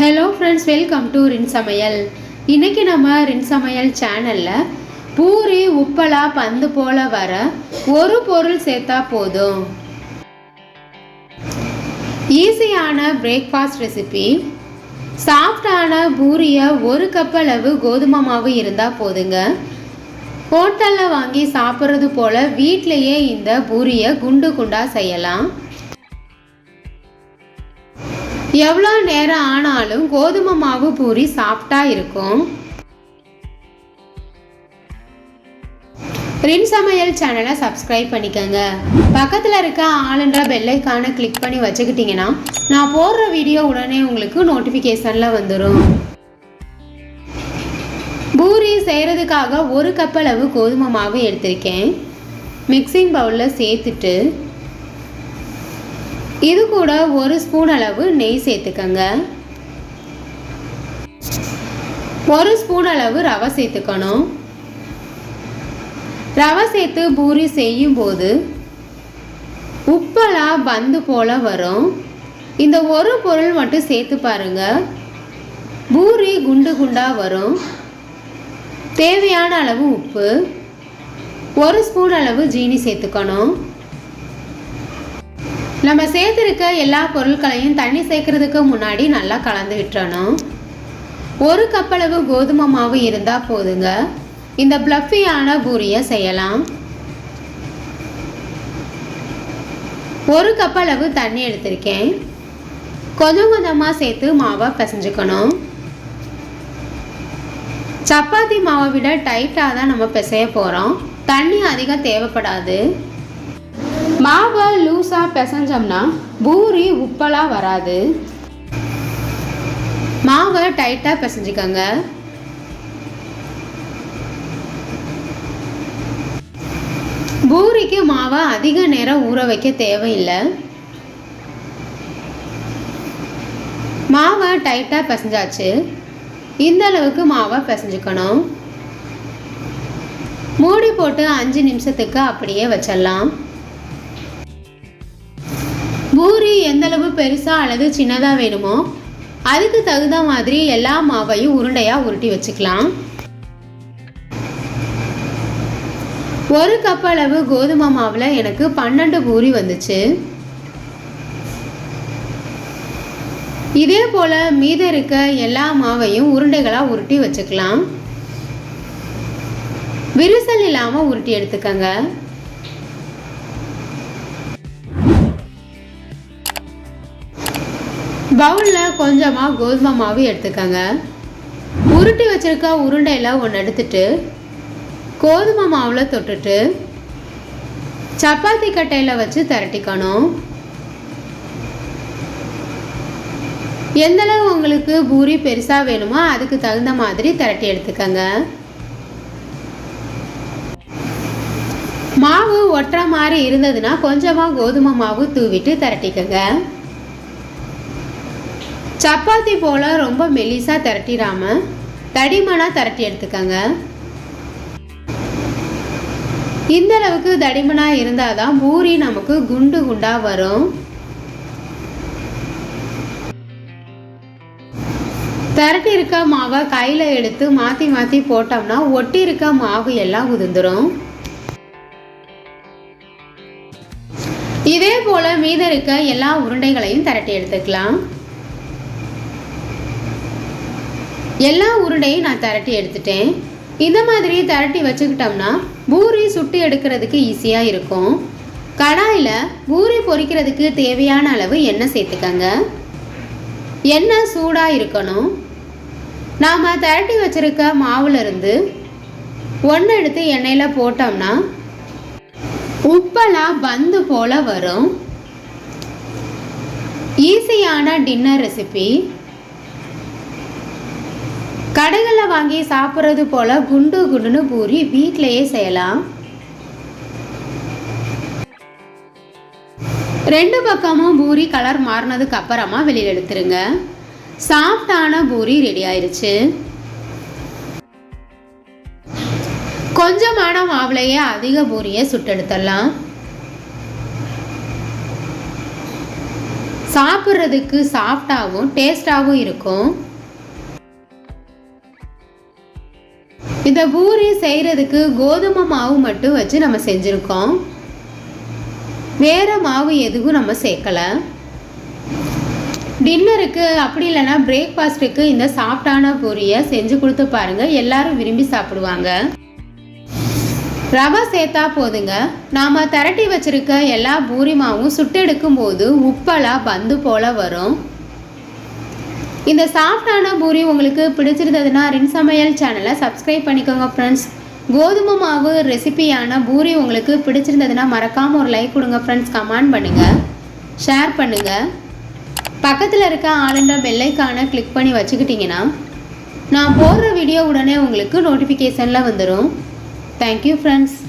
Hello friends welcome to ரின் சமையல் இன்றைக்கி நம்ம ரின் சமையல் சேனலில் பூரி உப்பலா பந்து போல வர ஒரு பொருள் சேர்த்தா போதும். ஈஸியான பிரேக்ஃபாஸ்ட் ரெசிபி சாஃப்டான பூரியை ஒரு கப் அளவு கோதுமை மாவு இருந்தால் போதுங்க. ஹோட்டலில் வாங்கி சாப்பிட்றது போல் வீட்டிலையே இந்த பூரியை குண்டு குண்டாக செய்யலாம். எவ்வளோ நேரம் ஆனாலும் கோதுமை மாவு பூரி சாஃப்டா இருக்கும். ரின் சமையல் சேனலை சப்ஸ்கிரைப் பண்ணிக்கோங்க. பக்கத்தில் இருக்க ஆளுன்ற பெல்லைக்கான கிளிக் பண்ணி வச்சுக்கிட்டிங்கன்னா நான் போடுற வீடியோ உடனே உங்களுக்கு நோட்டிஃபிகேஷனில் வந்துடும் பூரி செய்கிறதுக்காக ஒரு கப் அளவு கோதுமை மாவு எடுத்திருக்கேன். மிக்சிங் பவுலில் சேர்த்துட்டு இது கூட ஒரு ஸ்பூன் அளவு நெய் சேர்த்துக்கங்க. ஒரு ஸ்பூன் அளவு ரவை சேர்த்துக்கணும். ரவை சேர்த்து பூரி செய்யும் போது உப்பெல்லாம் பந்து போல வரும். இந்த ஒரு பொருள் மட்டும் சேர்த்து பாருங்க. பூரி குண்டு குண்டாக வரும். தேவையான அளவு உப்பு. ஒரு ஸ்பூன் அளவு ஜீனி சேர்த்துக்கணும். நம்ம சேர்த்துருக்க எல்லா பொருட்களையும் தண்ணி சேர்க்கறதுக்கு முன்னாடி நல்லா கலந்து விட்டுறணும். ஒரு கப்பளவு கோதுமை மாவு இருந்தால் போதுங்க. இந்த ப்ளஃபியான பூரியை செய்யலாம். ஒரு கப்பளவு தண்ணி எடுத்திருக்கேன். கொஞ்சம் கொஞ்சமாக சேர்த்து மாவை பிசைஞ்சுக்கணும். சப்பாத்தி மாவை விட டைட்டாக தான் நம்ம பிசைய போகிறோம் தண்ணி அதிகம் தேவைப்படாது. மாவை லூஸாக பிசைஞ்சோம்னா பூரி உப்பலாக வராது. மாவை டைட்டாக பிசைஞ்சிக்கோங்க. பூரிக்கு மாவை அதிக நேரம் ஊற வைக்க தேவையில்லை. மாவை டைட்டாக பிசைஞ்சாச்சு. இந்த அளவுக்கு மாவை பிசைஞ்சுக்கணும். மூடி போட்டு அஞ்சு நிமிஷத்துக்கு அப்படியே வச்சிடலாம். பூரி எந்தளவு பெருசாக அல்லது சின்னதாக வேணுமோ அதுக்கு தகுந்த மாதிரி எல்லா மாவையும் உருண்டையாக உருட்டி வச்சுக்கலாம். ஒரு கப் அளவு கோதுமை மாவில் எனக்கு பன்னெண்டு பூரி வந்துச்சு. இதே போல் மீத இருக்க எல்லா மாவையும் உருண்டைகளாக உருட்டி வச்சுக்கலாம். விரிசல் இல்லாமல் உருட்டி எடுத்துக்கங்க. பவுலில் கொஞ்சமாக கோதுமை மாவு எடுத்துக்கோங்க. உருட்டி வச்சுருக்க உருண்டையில் ஒன்று எடுத்துட்டு கோதுமை மாவில் தொட்டுட்டு சப்பாத்தி கட்டையில் வச்சு திரட்டிக்கணும். எந்தளவு உங்களுக்கு பூரி பெருசாக வேணுமோ அதுக்கு தகுந்த மாதிரி திரட்டி எடுத்துக்கோங்க. மாவு ஒட்டுற மாதிரி இருந்ததுன்னா கொஞ்சமாக கோதுமை மாவு தூவிட்டு திரட்டிக்கங்க. சப்பாத்தி போல் ரொம்ப மெலிசாக திரட்டிடாமல் தடிமனாக திரட்டி எடுத்துக்கோங்க. இந்த அளவுக்கு தடிமனாக இருந்தால் தான் பூரி நமக்கு குண்டு குண்டாக வரும். திரட்டி இருக்க மாவை கையில் எடுத்து மாற்றி மாற்றி போட்டோம்னா ஒட்டி இருக்க மாவு எல்லாம் உதிர்ந்துடும் இதே போல் மீத இருக்க எல்லா உருண்டைகளையும் திரட்டி எடுத்துக்கலாம். எல்லா உருண்டையும் நான் திரட்டி எடுத்துட்டேன். இந்த மாதிரி திரட்டி வச்சுக்கிட்டோம்னா பூரி சுட்டு எடுக்கிறதுக்கு ஈஸியாக இருக்கும். கடாயில் பூரி பொரிக்கிறதுக்கு தேவையான அளவு எண்ணெய் சேர்த்துக்கங்க. எண்ணெய் சூடாக இருக்கணும். நாம் திரட்டி வச்சுருக்க மாவுலேருந்து ஒன்று எடுத்து எண்ணெயில் போட்டோம்னா உப்பெல்லாம் பந்து போல் வரும். ஈஸியான டின்னர் ரெசிபி கடைகளில் வாங்கி சாப்பிட்றது போல் குண்டு குண்டுன்னு பூரி வீட்டிலையே செய்யலாம். ரெண்டு பக்கமும் பூரி கலர் மாறினதுக்கு அப்புறமா வெளியில் எடுத்துருங்க. சாஃப்டான பூரி ரெடி ஆயிடுச்சு கொஞ்சமான மாவுலையே அதிக பூரியை சுட்டெடுத்துடலாம். சாப்பிட்றதுக்கு சாஃப்டாகவும் டேஸ்டாகவும் இருக்கும். இந்த பூரி செய்கிறதுக்கு கோதுமை மாவு மட்டும் வச்சு நம்ம செஞ்சுருக்கோம். வேறு மாவு எதுவும் நம்ம சேர்க்கலை. டின்னருக்கு அப்படி இல்லைன்னா பிரேக்ஃபாஸ்ட்டுக்கு இந்த சாஃப்டான பூரியை செஞ்சு கொடுத்து பாருங்கள் எல்லாரும் விரும்பி சாப்பிடுவாங்க. ரவை சேர்த்தா போதுங்க. நாம் திரட்டி வச்சிருக்க எல்லா பூரி மாவும் சுட்டெடுக்கும் போது உப்பெல்லாம் பந்து போல் வரும். இந்த சாஃப்டான பூரி உங்களுக்கு பிடிச்சிருந்ததுன்னா ரின் சமையல் சேனலை சப்ஸ்கிரைப் பண்ணிக்கோங்க ஃப்ரெண்ட்ஸ் கோதுமை மாவு ரெசிபியான பூரி உங்களுக்கு பிடிச்சிருந்ததுன்னா மறக்காமல் ஒரு லைக் கொடுங்க ஃப்ரெண்ட்ஸ் கமெண்ட் பண்ணுங்கள் ஷேர் பண்ணுங்கள் பக்கத்தில் இருக்க ஆளுன்ற பெல்லைக்கான கிளிக் பண்ணி வச்சுக்கிட்டிங்கன்னா நான் போடுற வீடியோ உடனே உங்களுக்கு நோட்டிஃபிகேஷனில் வந்துடும் தேங்க்யூ ஃப்ரெண்ட்ஸ்